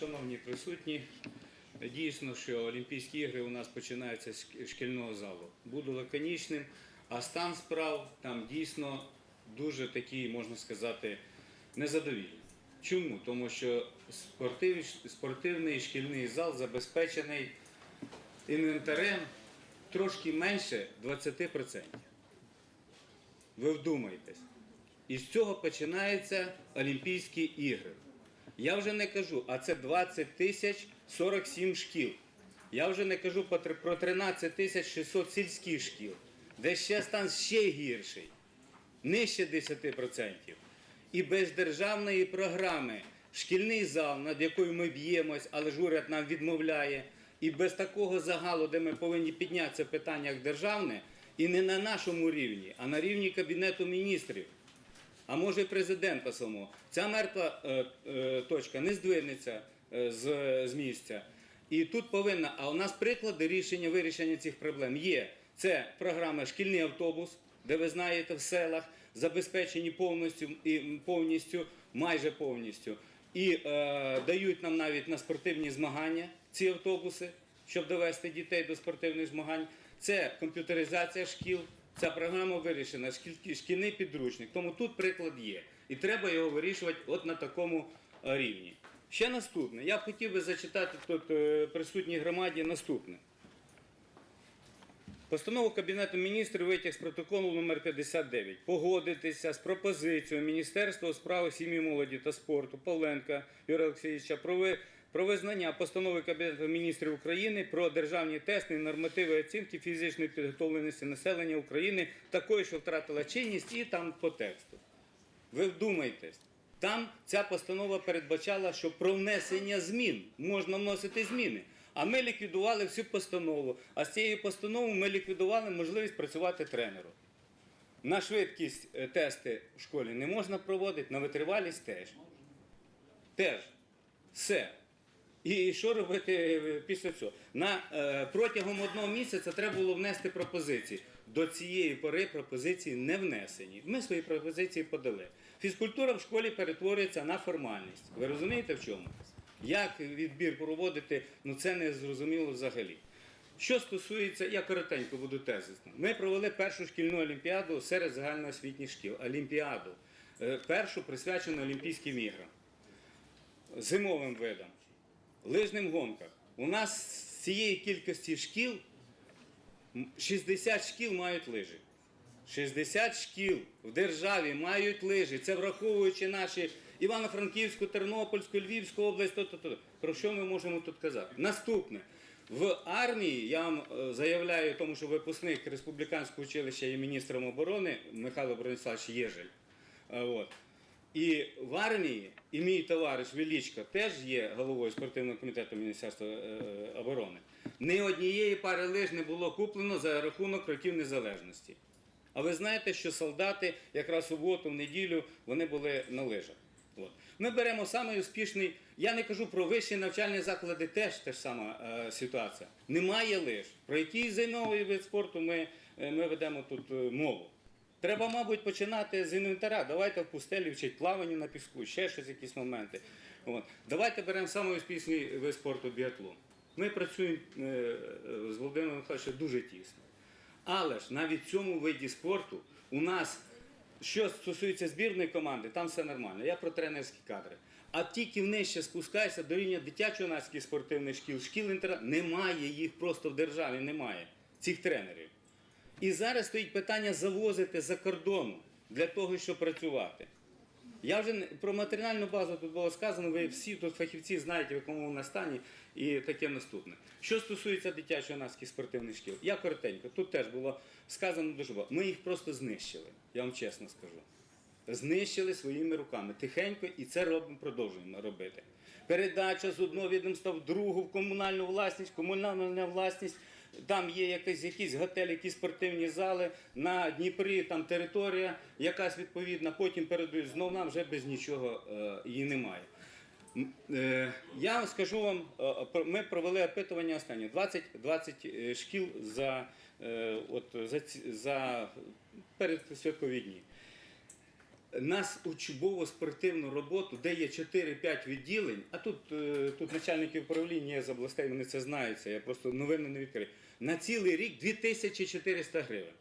Шановні присутні, дійсно, що Олімпійські ігри у нас починаються з шкільного залу. Буду лаконічним, а стан справ там дійсно дуже такий, можна сказати, незадовільний. Чому? Тому що спортив, спортивний шкільний зал забезпечений інвентарем трошки менше 20%. Ви вдумайтесь. І з цього починаються Олімпійські ігри. Я вже не кажу, а це 20 тисяч 47 шкіл. Я вже не кажу про 13 тисяч 600 сільських шкіл, де ще стан ще гірший, нижче 10%. І без державної програми шкільний зал, над якою ми б'ємось, але ж уряд нам відмовляє, і без такого загалу, де ми повинні підняти це питання як державне, і не на нашому рівні, а на рівні Кабінету міністрів а може і президента самого. Ця мертва е, е, точка не здвинеться е, з, місця. І тут повинна, а у нас приклади рішення вирішення цих проблем є. Це програма Шкільний автобус, де ви знаєте, в селах забезпечені повністю і повністю, майже повністю. І е, дають нам навіть на спортивні змагання ці автобуси, щоб довести дітей до спортивних змагань. Це комп'ютеризація шкіл. Ця програма вирішена, шкіль- шкільний підручник. Тому тут приклад є. І треба його вирішувати от на такому е, рівні. Ще наступне. Я б хотів би зачитати тут е, присутній громаді наступне. Постанову Кабінету міністрів витяг з протоколу номер 59 погодитися з пропозицією Міністерства у справах сім'ї, молоді та спорту Павленка Юрія Олексійовича про, про визнання постанови Кабінету міністрів України про державні тести нормативи оцінки фізичної підготовленості населення України такою, що втратила чинність, і там по тексту. Ви вдумайтесь, там ця постанова передбачала, що про внесення змін можна вносити зміни. А ми ліквідували всю постанову. А з цією постановою ми ліквідували можливість працювати тренеру. На швидкість е, тести в школі не можна проводити, на витривалість теж. Теж. Все. І що робити е, після цього? На, е, протягом одного місяця треба було внести пропозиції. До цієї пори пропозиції не внесені. Ми свої пропозиції подали. Фізкультура в школі перетворюється на формальність. Ви розумієте в чому? Як відбір проводити, ну це не зрозуміло взагалі. Що стосується, я коротенько буду тезисно. Ми провели першу шкільну олімпіаду серед загальноосвітніх шкіл. Олімпіаду. Е, Першу присвячену Олімпійським іграм зимовим видам, лижним гонках. У нас з цієї кількості шкіл 60 шкіл мають лижі. 60 шкіл в державі мають лижі. Це враховуючи наші Івано-Франківську, Тернопільську, Львівську область. То, то, то. Про що ми можемо тут казати? Наступне. В армії я вам е, заявляю, тому що випускник республіканського училища є міністром оборони Михайло Брониславович Єжель. Е, От. І в армії, і мій товариш Велічко теж є головою спортивного комітету Міністерства е, оборони. Ні однієї пари лиж не було куплено за рахунок років незалежності. А ви знаєте, що солдати якраз у суботу, в неділю вони були на лижах. От. Ми беремо самий успішний, я не кажу про вищі навчальні заклади, теж та ж сама е, ситуація. Немає лиж. Про який зимовий вид спорту ми, е, ми ведемо тут е, мову. Треба, мабуть, починати з інвентаря. Давайте в пустелі вчить плавання на піску, ще щось, якісь моменти. От. Давайте беремо самий успішний вид спорту біатлон. Ми працюємо е, е, з Володимиром Михайловичем дуже тісно. Але ж навіть в цьому виді спорту у нас, що стосується збірної команди, там все нормально. Я про тренерські кадри. А тільки нижче спускаєшся до рівня дитячо-юнацьких спортивних шкіл, шкіл інтернату, немає їх просто в державі, немає цих тренерів. І зараз стоїть питання завозити за кордону для того, щоб працювати. Я вже про матеріальну базу тут було сказано, ви всі тут фахівці знаєте, в якому вона стані, і таке наступне. Що стосується дитячо-юнацьких спортивних шкіл, я коротенько, тут теж було сказано дуже багато. Ми їх просто знищили, я вам чесно скажу. Знищили своїми руками тихенько, і це робимо, продовжуємо робити. Передача з одного відомства в другу в комунальну власність, комунальна власність. Там є якийсь, якийсь готель, якісь спортивні зали на Дніпрі, там територія якась відповідна, потім передають знов нам вже без нічого е, її немає. Е, Я скажу вам, е, ми провели опитування останнє 20, 20 е, шкіл за, от, за, за перед святкові дні. нас учбово-спортивну роботу, де є 4-5 відділень, а тут, тут начальники управління з областей, вони це знаються, я просто новини не відкрив. На цілий рік 2400 гривень.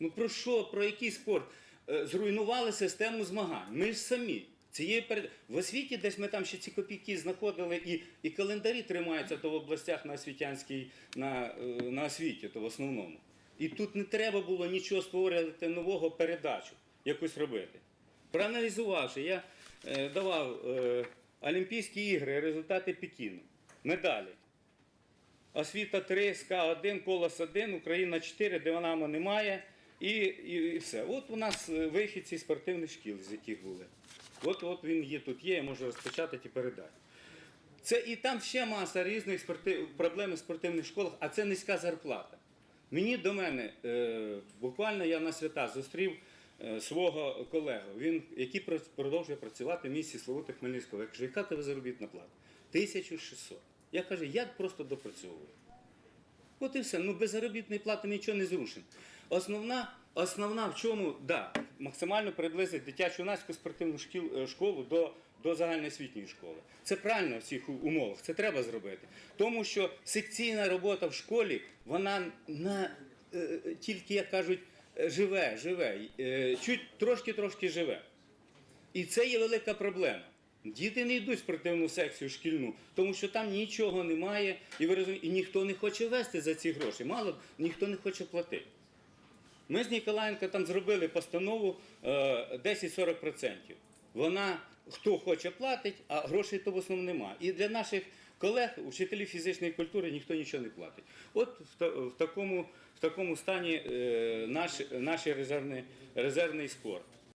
Ну про що, про який спорт? Е, Зруйнували систему змагань. Ми ж самі. Цієї перед... В освіті десь ми там ще ці копійки знаходили, і, і календарі тримаються то в областях на освітянській, на, е, на освіті, то в основному. І тут не треба було нічого створювати нового передачу, якусь робити. Проаналізувавши, я е, давав е, Олімпійські ігри, результати Пекіну, медалі. Освіта 3, СК 1, Колос 1, Україна 4, Динамо немає. І, і, і все. От у нас е, вихідці спортивних шкіл, з яких були. От, от він є тут є, я можу розпечатати і передати. Це і там ще маса різних спортив... проблем у спортивних школах, а це низька зарплата. Мені до мене, е, буквально я на свята зустрів е, свого колегу, він, який продовжує працювати в місті Славути Хмельницького. Я кажу, яка тебе заробітна плата? 1600. Я кажу, я просто допрацьовую. От і все. Ну без заробітної плати нічого не зрушено. Основна, основна в чому, да, максимально приблизити дитячу юнацьку спортивну шкіл, е, школу до, до загальноосвітньої школи. Це правильно в цих умовах, це треба зробити. Тому що секційна робота в школі, вона на, е, тільки, як кажуть, е, живе, живе, е, чуть трошки-трошки живе. І це є велика проблема. Діти не йдуть в спортивну секцію шкільну, тому що там нічого немає, і ви розумієте, і ніхто не хоче вести за ці гроші. Мало ніхто не хоче платити. Ми з Ніколаєнко там зробили постанову е, 10-40%. Вона хто хоче платить, а грошей то в основному немає. І для наших колег, учителів фізичної культури, ніхто нічого не платить. От в, в такому, в такому стані е, наш, наш резервний, резервний спорт.